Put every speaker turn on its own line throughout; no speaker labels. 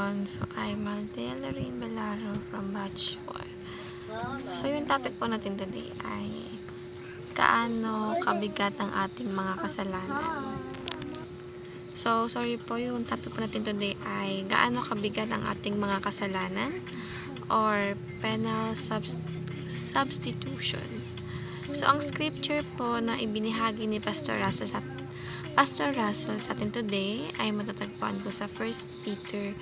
everyone. So, I'm Aldea Lorraine Belaro from Batch 4. So, yung topic po natin today ay kaano kabigat ang ating mga kasalanan. So, sorry po, yung topic po natin today ay gaano kabigat ang ating mga kasalanan or penal subs- substitution. So, ang scripture po na ibinahagi ni Pastor Russell sa Pastor Russell sa atin today ay matatagpuan po sa 1 Peter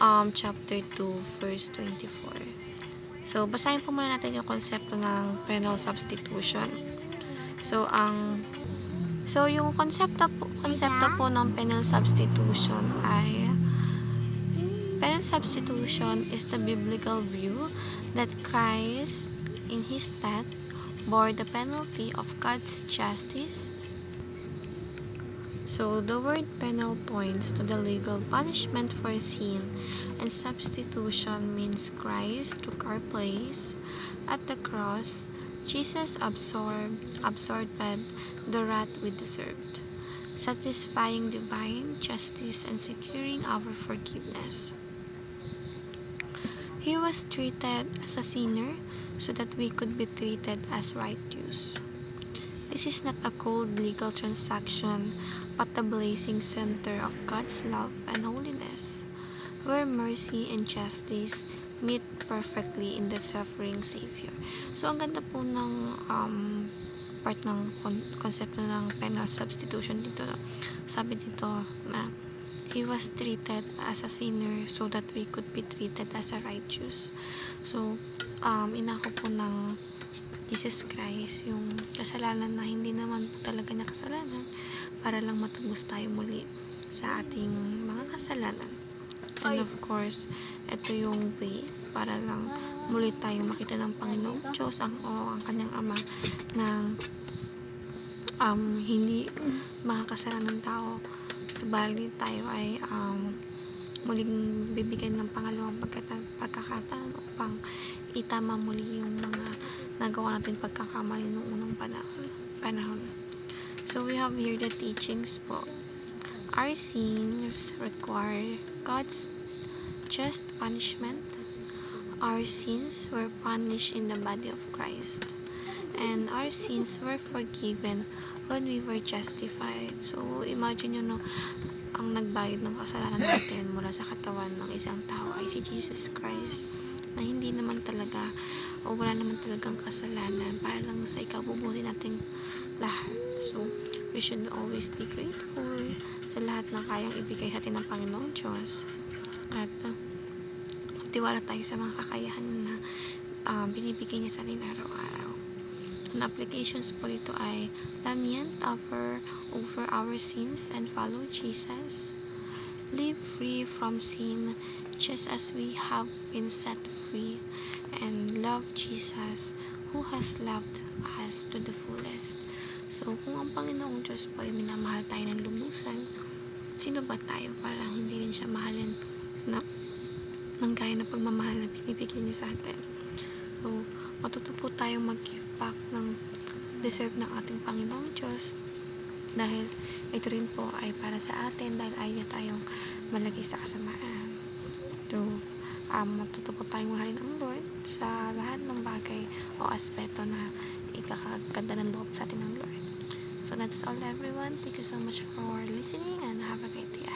um, chapter 2 verse 24. So, basahin po muna natin yung konsepto ng penal substitution. So, ang So, yung konsepto po, konsepto po ng penal substitution ay penal substitution is the biblical view that Christ in his death bore the penalty of God's justice So, the word penal points to the legal punishment for sin, and substitution means Christ took our place. At the cross, Jesus absorbed, absorbed the wrath we deserved, satisfying divine justice and securing our forgiveness. He was treated as a sinner so that we could be treated as righteous. This is not a cold legal transaction, but the blazing center of God's love and holiness, where mercy and justice meet perfectly in the suffering Savior. So, ang ganda po ng um, part ng kon- konsepto ng penal substitution dito. no? Sabi dito na He was treated as a sinner so that we could be treated as a righteous. So, um, inako po ng Jesus Christ, yung kasalanan na hindi naman po talaga niya kasalanan para lang matubos tayo muli sa ating mga kasalanan. And of course, ito yung way para lang muli tayo makita ng Panginoong Diyos, ang o ang kanyang Ama na um, hindi makakasalanan ng tao. Subalit tayo ay um, muling bibigyan ng pangalawang pagkata- pagkakataon upang itama muli yung mga nagawa natin pagkakamali noong unang panahon. panahon. So, we have here the teachings po. Our sins require God's just punishment. Our sins were punished in the body of Christ. And our sins were forgiven when we were justified. So, imagine nyo, no, ang nagbayad ng kasalanan natin mula sa katawan ng isang tao ay si Jesus Christ na hindi naman talaga o wala naman talagang kasalanan para lang sa ikabubuti nating lahat. So, we should always be grateful sa lahat na kayang ibigay sa atin ng Panginoong Diyos. At uh, magtiwala tayo sa mga kakayahan na uh, binibigay niya sa atin araw-araw. Ang applications po dito ay lament over, over our sins and follow Jesus. Live free from sin just as we have been set free and love Jesus who has loved us to the fullest. So, kung ang Panginoong Diyos po ay minamahal tayo ng lubusan, sino ba tayo para hindi rin siya mahalin na ng gaya ng pagmamahal na binibigyan niya sa atin. So, matuto tayong mag-give back ng deserve ng ating Panginoong Diyos dahil ito rin po ay para sa atin dahil ayaw niya tayong malagay sa kasamaan. So, um, matuto po tayong mahalin ang Lord sa lahat ng bagay o aspeto na ikakaganda ng loob sa atin ng Lord. So, that's all everyone. Thank you so much for listening and have a great day.